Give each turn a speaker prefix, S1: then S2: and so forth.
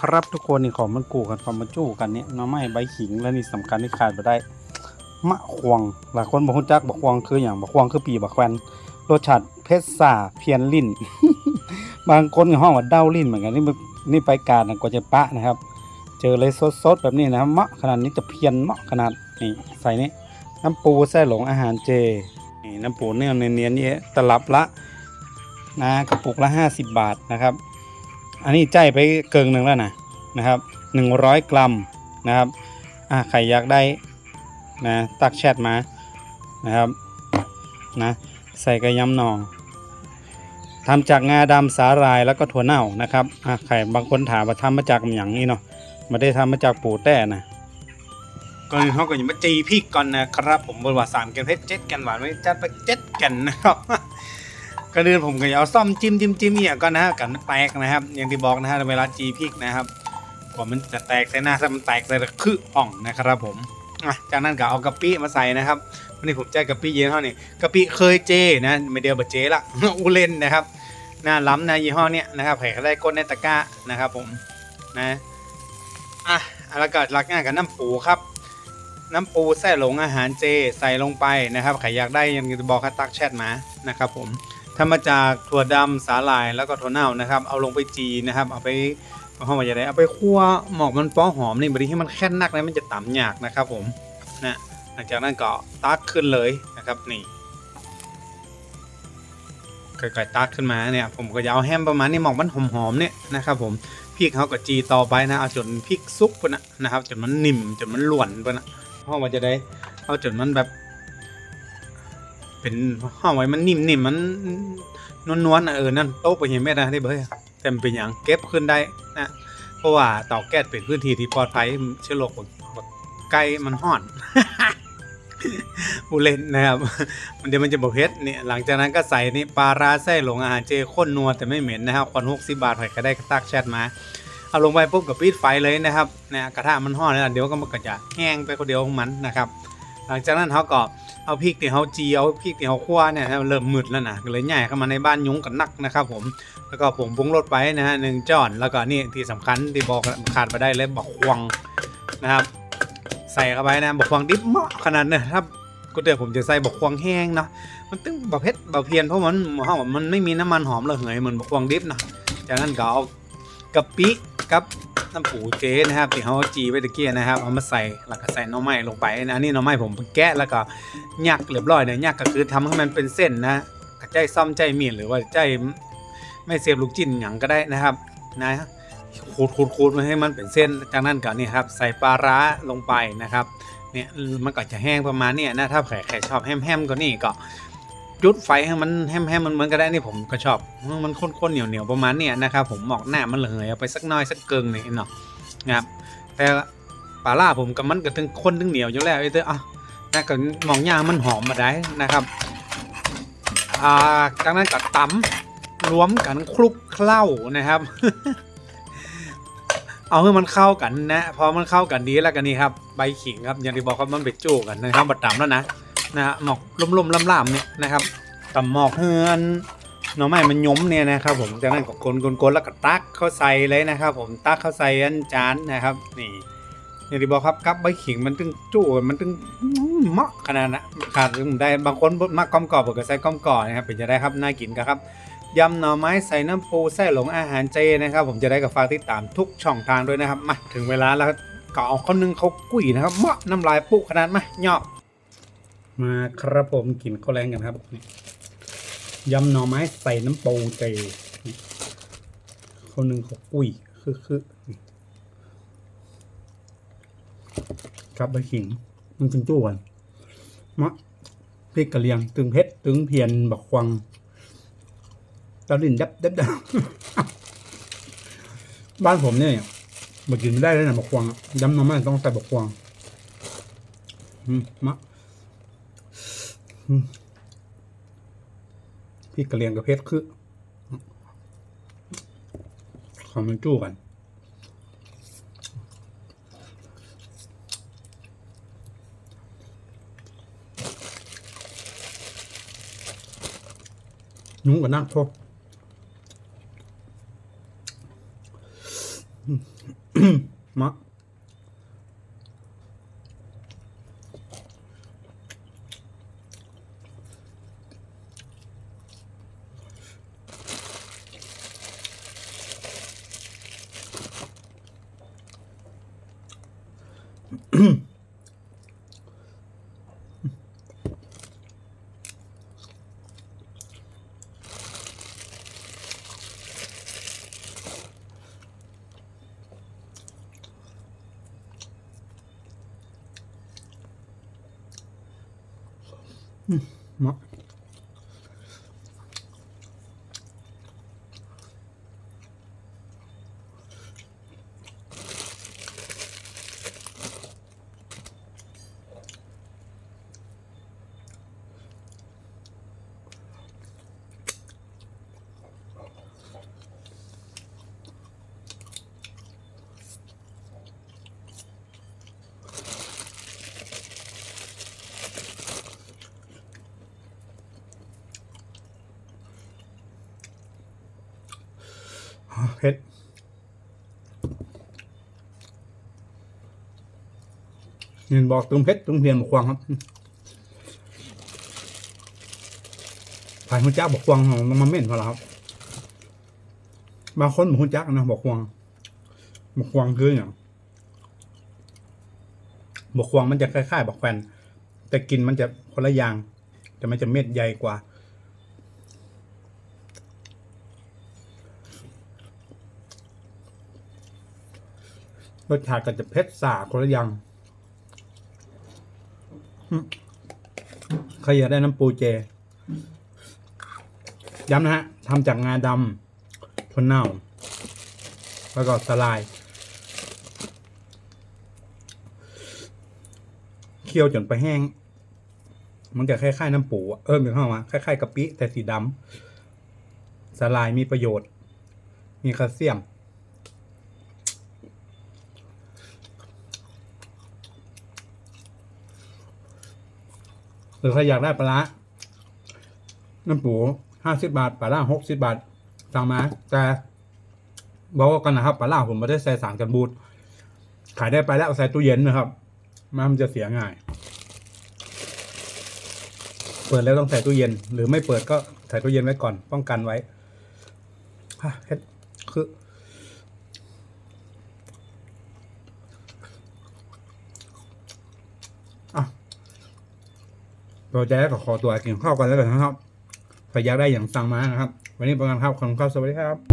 S1: ครับทุกคนนี่ของมันกูกันของมันจู้กันเนี่ยน้อไม้ใบขิงแล้วนี่สำคัญที่ขาดไปได้ มะควงหลายคนบอกคุณจักบักควงคืออย่างบักควงคือปีบักแควนรสชาติเพชรซ่าเพียนลิ้น บางคนก็ห้องว่าเด้าลิ้นเหมือนกันนี่นี่ไปการนะกว่าจะปะนะครับ เจอเลยสดๆแบบนี้นะครับมะขนาดนี้จะเพียนมะขนาดนี่ใส่นี่น้ำปูแซ่หลงอาหารเจนี่น้ำปูเนื้อเนียนๆนี่ตลับละนะกระปุกละ 50 บาทนะครับ อันนี้ใจไปเกิงหนึ่งแล้วนะนะครับหนึ่งร้อยกรัมนะครับอะใครอยากได้นะตักแชทมานะครับนะใส่กระยำหนองทำจากงาดำสาหร่ายแล้วก็ถั่วเน่านะครับอะใครบางคนถามว่าทำมาจากอย่างนี้เนาะไม่ได้ทำมาจากปูแต้นะก่อนอื่นเขาก็อย่ามาจีพริกก่อนนะครับผมบนว่าสามแกนเพชรเจ็ดแกนหวานไว้จัดไปเจ็ดแกนนะครับ ก่อนอื่นผมก็จะเอาซ่อมจิ้มจิ้มจิ้มเนี่ยก่อนะฮะกันแตกนะครับ อย่างที่บอกนะฮะเวลาจีพริกนะครับกว่ามันจะแตกใส่หน้าถ้ามันแตกใส่ตะคืออ่องนะครับผมจากนั้นก็เอากะปิมาใส่นะครับวันนี้ผมแจ้กะปิเย็นเท่านี้กะปิเคยเจนะไม่เดียวบะเจละอูเล่นนะครับหน้าล้ำนะยี่ห้อเนี้ยนะครับใครก็ได้ก้นในตะกร้านะครับผมนะอะแล้วก็รักง่ายกับน้ำปูครับ น้ำปูแซ่หลงอาหารเจใส่ลงไปนะครับใครอยากได้ยังจะบอกให้ตักแชทมานะครับผม ทำมาจากถั่วดำสาหร่ายแล้วก็ถั่วเน่านะครับ เอาลงไปจีนะครับ เอาไปเอามาจะได้เอาไปคั่วหมอกมันป้อหอมนี่บริที่มันแค่นนักนะมันจะต่ำหยากนะครับ ผมนะหลังจากนั้นก็ตักขึ้นเลยนะครับนี่ค่อยๆตักขึ้นมาเนี่ยผมก็จะเอาแฮมประมาณนี้หมอกมันหอมๆเนี่ยนะครับ ผมพริกเขาก็จีต่อไปนะเอาจนพริกซุกปนะนะครับจนมันนิ่มจนมันหลวนปนะเพราะว่าจะได้เอาจนมันแบบ เป็นห้องไว้มันนิ่มๆมันนวลๆนะเออนั่นโต๊ะไปเห็นไม่ได้ได้เบ้ยแต่มันเป็นอย่างเก็บขึ้นได้นะเพราะว่าเตาแก๊สเป็นพื้นที่ที่ปลอดภัยเชื้อโรคบักบักไก่มันห่อนผู้เล่นนะครับมันเดี๋ยวมันจะบอกเพชรเนี่ยหลังจากนั้นก็ใส่นี่ปลาราไส้หลงอาหารเจข้นนัวแต่ไม่เหม็นนะครับควันหกสิบาทใครก็ได้ก็ตักแชทมาเอาลงไปปุ๊บกับปิดไฟเลยนะครับนะกระทะมันห่อนแล้วเดี๋ยวก็มันก็จะแห้งไปคนเดียวของมันนะครับ หลังจากนั้นเขาก็ เอาพริกที่เขาจีเอาพริกที่เขาคั่วเนี่ยให้มันเริ่มมืดแล้วนะเลยใหญ่เข้ามาในบ้านยุงกันนักนะครับผมแล้วก็ผมปรุงรสไปนะฮะหนึ่งจอนแล้วก็นี่ที่สำคัญที่บอกขาดไปได้เลยบอกควงนะครับใส่เข้าไปนะบอกควงดิบเหมาะขนาดเนี่ยถ้าก็เดี๋ยวผมจะใส่บอกควงแห้งเนาะ มันตึ้งบะเพ็ดบะเพียนเพราะมันหอมมันไม่มีน้ำมันหอมระเหยเหมือนบอกควงดิบนะจากนั้นก็เอากะปิกับ น้ำปูเจนะครับที่เขาจีไว้ตะเกียนะครับเอามาใส่แล้วก็ใส่น่อไม้ลงไปนะอันนี่น่อไม้ผมแกะแล้วก็ยักเรียบร้อยเนี่ยยักก็คือทำให้มันเป็นเส้นนะกระใจซ่อมใจมีดหรือว่าใจไม่เสียบลูกจิ้นหยังก็ได้นะครับนะขูดขูดขูดมาให้มันเป็นเส้นจากนั้นก็นี่ครับใส่ปลาร้าลงไปนะครับเนี่ยมันก็จะแห้งประมาณนี้นะถ้าใครใครชอบแห้มๆก็นี่ก็ จุดไฟให้มันแห้มๆมันเหมือนก็ได้นี่ผมก็ชอบ มันข้นๆเหนียวๆประมาณเนี้ยนะครับผมหมอกหน้ามันเหลยเอาไปสักน้อยสักเกิงนี่เนาะนะครับแต่ปลาล่าผมกับมันก็ถึงข้นถึงเหนียวอยู่แล้วไอ้เต้อะนะก็หมองย่างมันหอมมาได้นะครับอ่าจากนั้นก็ตำรวมกันคลุกเคล้านะครับ เอาให้มันเข้ากันนะพอมันเข้ากันดีแล้วกันนี่ครับใบขิงครับอย่างที่บอกครับมันไปจู้กันนะครับบัดตำแล้วนะ นะฮะหมอกล่มๆล่ำๆเนี่ยนะครับตำหมอกเฮือนหน่อไม้มันย้มเนี่ยนะครับผมจากนั้นก็กลนๆแล้วก็ตักเข้าใส่เลยนะครับ ผมตักเข้าใส่อันจานนะครับ นี่อย่างที่บอกครับกับใบขิงมันตึงจู้มันตึงเหมาะขนาดนะขาดผมได้บางคนมากก้อมกรอบก็ใส่ก้อมก่อนะครับเป็นจะได้ครับน่ากินครับยำหน่อไม้ใส่น้ำปูไส้หลงอาหารเจนะครับ ผมจะได้กับฝากติดตามทุกช่องทางด้วยนะครับมาถึงเวลาแล้วก็เอาข้าวนึ่งเขากุ้ยนะครับเมาะน้ำลายปุขนาดมาเหยาะ มาครับผมกินข้าวแรงกันครับนี่ยำหน่อไม้ใส่น้ำปูเจนี่ข้าวนึ่งเขาวกุ้ยคือคือครับใบขิงมันเป็นจู้กันมะพริกกระเลียง ตึงเพชรตึงเพียนบักควังตาลินดับดับดับบ้านผมเนี่ยมากินไม่ได้เลยนะบกควงยำหน้ำมันต้องใส่บกควงมะ พี่กระเลียงกับเพชรคือขอมันจู้กันนุ่งกับนักโทษมะ มะเผ็ด เห็นบอกตรงเพชรตรงเพียนบอกควางครับผ่านหุ่นจักบอกควางของมาเม่นพอแล้วครับบางคนบอกหุ่นจักนะบอกควางบอกควางคืออย่างบอกควางมันจะคล้ายๆบอกแฟนแต่กินมันจะคนละอย่างแต่มันจะเม็ดใหญ่กว่ารสชาติก็จะเผ็ดสาคนละอย่าง ใครอยากได้น้ำปูเจ ย้ำนะฮะทำจากงาดำถั่วเน่า แล้วก็สลาย เคี่ยวจนไปแห้ง มันจะคล้ายๆน้ำปู เออมีข้าวมาคล้ายๆกะปิแต่สีดำสลายมีประโยชน์ มีแคลเซียม หรือใครอยากได้ปลาน้ำปูห้าสิบบาทปลาล่าหกสิบบาทสั่งมา แต่บอกกันนะครับปลาล่าผมไม่ได้ใส่สารกันบูดขายได้ไปแล้วใส่ตู้เย็นนะครับมันจะเสียง่าย เปิดแล้วต้องใส่ตู้เย็น หรือไม่เปิดก็ใส่ตู้เย็นไว้ก่อน ป้องกันไว้เฮ็ดคือ เราจะได้ขอตัวกินข้าวกันแล้วกันนะครับใครอยากได้อย่างสั่งมานะครับ วันนี้ประกันครับขอบคุณครับสวัสดีครับ